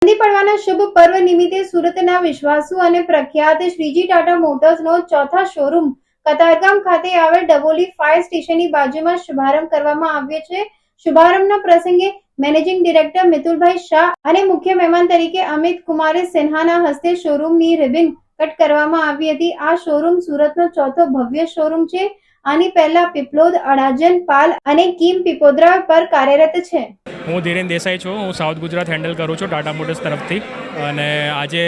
ચાંદી પડવાના શુભ પર્વ નિમિત્તે સુરતના વિશ્વાસુ અને પ્રખ્યાત શ્રીજી ટાટા મોટર્સનો ચોથા શોરૂમ કતારગામ ખાતે આવેલ ડબોલી ફાયર સ્ટેશનની બાજુમાં શુભારંભ કરવામાં આવ્યો છે. શુભારંભના પ્રસંગે મેનેજિંગ ડિરેક્ટર મિતુલભાઈ શાહ અને મુખ્ય મહેમાન તરીકે અમિત કુમારે સિન્હાના હસ્તે શોરૂમની રિબિન કટ કરવામાં આવી હતી. આ શોરૂમ સુરતનો ચોથો ભવ્ય શોરૂમ છે. આની પહેલા પીપલોદ અડાજન પાલ અને કિમ પીપોદરા પર કાર્યરત છે. હું ધીરેન દેસાઈ છું. હું સાઉથ ગુજરાત હેન્ડલ કરું છું ટાટા મોટર્સ તરફથી. અને આજે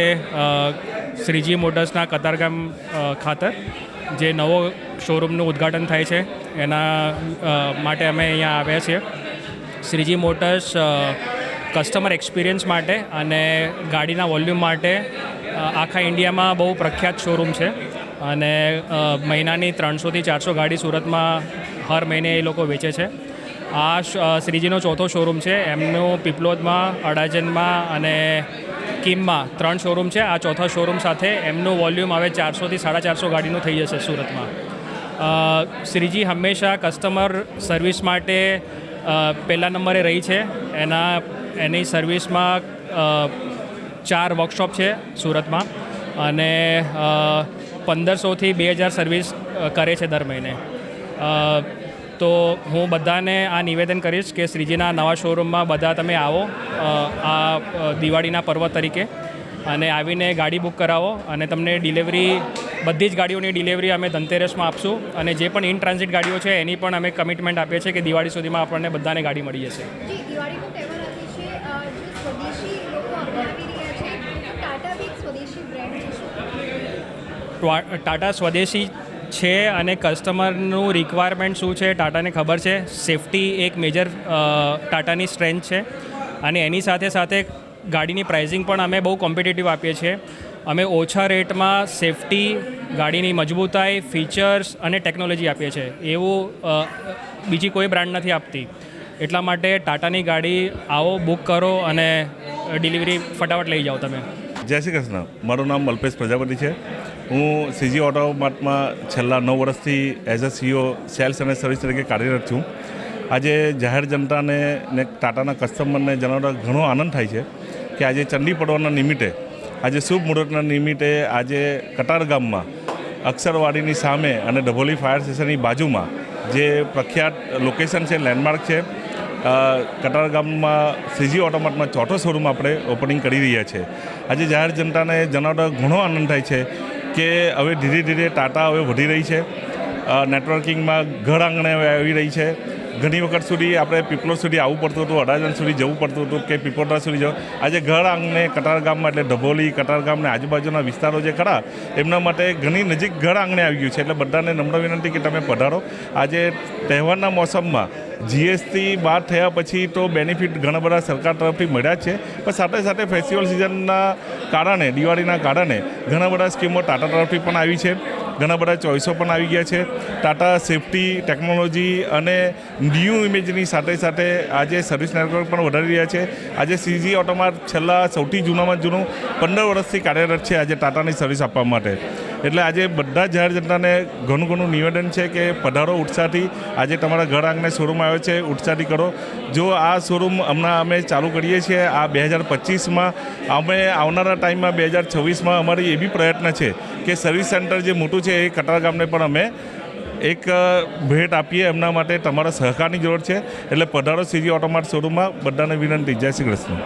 શ્રીજી મોટર્સના કતારગામ ખાતર ખાતે જે નવો શોરૂમનું ઉદ્ઘાટન થાય છે, એના માટે અમે અહીંયા આવ્યા છીએ. શ્રીજી મોટર્સ કસ્ટમર એક્સપિરિયન્સ માટે અને ગાડીના વોલ્યુમ માટે આખા ઇન્ડિયામાં બહુ પ્રખ્યાત શોરૂમ છે. અને મહિનાની ત્રણસોથી ચારસો ગાડી સુરતમાં હર મહિને એ લોકો વેચે છે. આ શ્રીજીનો ચોથો શોરૂમ છે. એમનું પીપલોદમાં, અડાજનમાં અને કિમમાં ત્રણ શોરૂમ છે. આ ચોથા શોરૂમ સાથે એમનું વોલ્યુમ હવે ચારસોથી સાડા ચારસો ગાડીનું થઈ જશે સુરતમાં. શ્રીજી હંમેશા કસ્ટમર સર્વિસ માટે પહેલા નંબરે રહી છે. એના, એની સર્વિસમાં ચાર વર્કશોપ છે સુરતમાં અને પંદરસોથી બે હજાર સર્વિસ કરે છે દર મહિને. તો હું બધાને આ નિવેદન કરીશ કે શ્રીજીના નવા શોરૂમમાં બધા તમે આવો આ દિવાળીના પર્વ તરીકે. અને આવીને ગાડી બુક કરાવો અને તમને ડિલિવરી બધી જ ગાડીઓની ડિલિવરી અમે ધનતેરસમાં આપશું અને જે પણ ઇન ટ્રાન્ઝિટ ગાડીઓ છે એની પણ અમે કમિટમેન્ટ આપીએ છીએ કે દિવાળી સુધીમાં આપણને બધાને ગાડી મળી જશે. ટાટા સ્વદેશી છે અને કસ્ટમરનું રિક્વાયરમેન્ટ શું છે ટાટાને ખબર છે? સેફટી એક મેજર ટાટાની સ્ટ્રેન્થ છે. અને એની સાથે સાથે ગાડીની પ્રાઇઝિંગ પણ અમે બહુ કોમ્પિટિટિવ આપીએ છીએ. અમે ઓછા રેટમાં સેફટી ગાડીની મજબૂતાઈ ફીચર્સ અને ટેકનોલોજી આપીએ છીએ. એવું બીજી કોઈ બ્રાન્ડ નથી આપતી. એટલા માટે ટાટાની ગાડી આવો બુક કરો અને ડિલિવરી ફટાફટ લઈ જાઓ તમે. જય શ્રી કૃષ્ણ. મારું નામ અલ્પેશ પ્રજાપતિ છે. હું સીજી ઓટોમાર્ટમાં છેલ્લા નવ વર્ષથી એઝ અ સીઓ સેલ્સ અને સર્વિસ તરીકે કાર્યરત છું. આજે જાહેર જનતાને ને ટાટાના કસ્ટમરને જણાવતા ઘણો આનંદ થાય છે કે આજે ચંડી પડવાના નિમિત્તે, આજે શુભ મુહૂર્તના નિમિત્તે આજે કટાર ગામમાં, અક્ષરવાડીની સામે અને ડભોલી ફાયર સ્ટેશનની બાજુમાં જે પ્રખ્યાત લોકેશન છે લેન્ડમાર્ક છે કટાર ગામમાં સીજી ઓટોમાર્ટમાં ચોથો શોરૂમ આપણે ઓપનિંગ કરી રહ્યા છે. આજે જાહેર જનતાને જણાવતા ઘણો આનંદ થાય છે કે હવે ધીરે ધીરે ટાટા હવે વધી રહી છે. નેટવર્કિંગમાં ઘર આંગણે હવે આવી રહી છે. ઘણી વખત સુધી આપણે પીપલો સુધી આવવું પડતું હતું, અડાજણ સુધી જવું પડતું હતું કે પીપોટા સુધી જવું. આજે ઘર આંગણે, કટાર ગામમાં એટલે ડભોલી કટાર ગામને આજુબાજુના વિસ્તારો જે ખરા, એમના માટે ઘણી નજીક ઘર આંગણે આવી ગયું છે. એટલે બધાને નમ્ર વિનંતી કે તમે પધારો. આજે તહેવારના મોસમમાં જીએસટી બાદ થયા પછી તો બેનિફિટ ઘણા બધા સરકાર તરફથી મળ્યા છે. પણ સાથે સાથે ફેસ્ટિવલ સિઝનના કારણે, દિવાળીના કારણે ઘણા બધા સ્કીમો ટાટા તરફથી પણ આવી છે. ઘણા બધા ચોઈસો પણ આવી ગયા છે. ટાટા સેફટી ટેકનોલોજી અને ન્યૂ ઇમેજની સાથે સાથે આજે સર્વિસ નેટવર્ક પણ વધારી રહ્યા છે. આજે સીજી ઓટોમાર્ટ છેલ્લા સૌથી જૂનામાં જૂનું પંદર વર્ષથી કાર્યરત છે આજે ટાટાની સર્વિસ આપવા માટે. એટલે આજે બધા જાહેર જનતાને ઘણું ઘણું નિવેદન છે કે પધારો ઉત્સાહથી આજે તમારા ઘર આંગણે શોરૂમ આવ્યો છે ઉત્સાહથી કરો. જો આ શોરૂમ હમણાં અમે ચાલુ કરીએ છીએ, આ બે હજાર પચીસમાં, અમે આવનારા ટાઈમમાં બે હજાર છવ્વીસમાં અમારી એ બી પ્રયત્ન છે કે સર્વિસ સેન્ટર જે મોટું છે એ કટાર ગામને પણ અમે એક ભેટ આપીએ. એમના માટે તમારા સહકારની જરૂર છે. એટલે પધારો સીજી ઓટોમાટ શોરૂમમાં બધાને વિનંતી. જય શ્રી કૃષ્ણ.